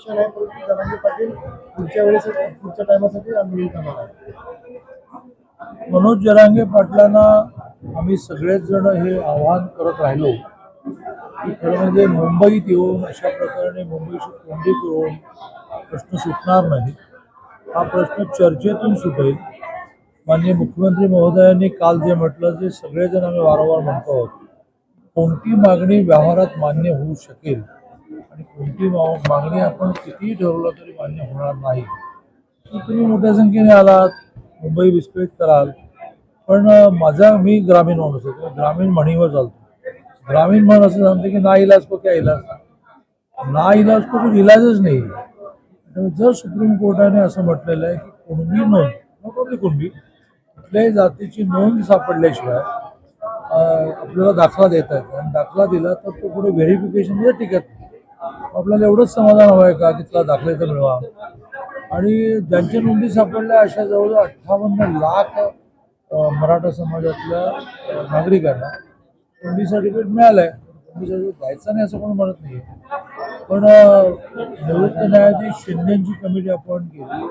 अपेक्षा आहे परंतु जरांगे पाटील पुढच्या वेळेस पुढच्या टायमासाठी आंदोलन करणार आहे मनोज जरांगे पाटलांना आम्ही सगळेच जण हे आवाहन करत राहिलो की खरं म्हणजे मुंबईत येऊन अशा प्रकारे मुंबईशी कोंडी करून प्रश्न सुटणार नाही. हा प्रश्न चर्चेतून सुटेल. माननीय मुख्यमंत्री महोदयांनी काल जे म्हटलं जे सगळेजण आम्ही वारंवार म्हणतो आहोत कोणती मागणी व्यवहारात मान्य होऊ शकेल? आणि कोणती मागणी आपण कितीही ठरवलं तरी मान्य होणार नाही. तर तुम्ही मोठ्या संख्येने आलात मुंबई विस्कळीत कराल. पण माझा मी ग्रामीण माणूस आहे ग्रामीण म्हणीवर चालतो. ग्रामीण म्हण असं सांगते की ना इलाज को क्या इलाज? ना इलाज को कुछ इलाजच नाही. जर सुप्रीम कोर्टाने असं म्हटलेलं आहे की कुणबी नोंद नको ती कुणबी कुठल्याही जातीची नोंद सापडल्याशिवाय आपल्याला दाखला देता येतो आणि दाखला दिला तर तो पुढे व्हेरिफिकेशनमध्ये टिकत नाही. आपल्याला एवढंच समाधान हवं आहे का? तिथला दाखले तर मिळवा. आणि ज्यांच्या नोंदी सापडल्या अशा जवळ अठ्ठावन्न लाख मराठा समाजातल्या नागरिकांना नोंदी सर्टिफिकेट मिळालंय. नोंदी सर्टिफिकेट द्यायचं नाही असं कोण म्हणत नाही पण निवृत्त न्यायाधीश शिंदेची कमिटी अपॉइंट केली.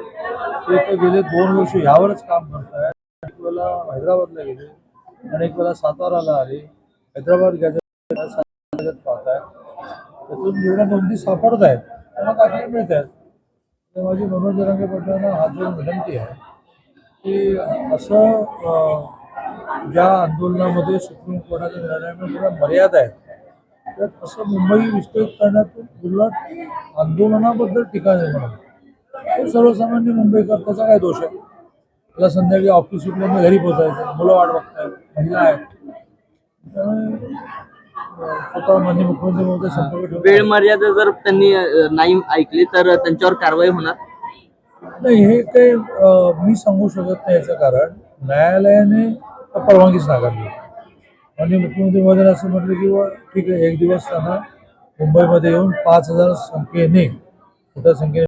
ते तर गेले दोन वर्ष यावरच काम करत आहे एक वेळेला हैदराबादला गेले अनेक वेळा साताराला आले. हैदराबाद गॅजेट पाहत आहे त्यातून जेवढ्या नोंदी सापडत आहेत त्यांना दाखले मिळत आहेत. तर माझी मनोज जरांगे पाटलांना हा जो विनंती आहे की असं ज्या आंदोलनामध्ये सुप्रीम कोर्टाच्या निर्णयामध्ये थोड्या मर्यादा आहेत तर असं मुंबई विस्कळीत करण्यातून उलट आंदोलनाबद्दल टीका निर्माण होते. तो सर्वसामान्य मुंबईकर त्याचा काय दोष आहे? मला संध्याकाळी ऑफिस सुटल्यामुळे घरी पोचायचं मुलं वाट बघतायत महिला आहेत. त्यामुळे स्वतः माननीय मुख्यमंत्री महोदय संपर्क ठेवून वेळ मर्यादा जर त्यांनी अ, नाही ऐकली तर त्यांच्यावर कारवाई होणार? नाही हे काही अं, मी सांगू शकत नाही याचं कारण न्यायालयाने परवानगीच नाकारली. आणि मुख्यमंत्री महोदयाने असं म्हटलं की बुवा ठीक आहे एक दिवस त्यांना मुंबईमध्ये येऊन पाच हजार संख्येने मोठ्या संख्येने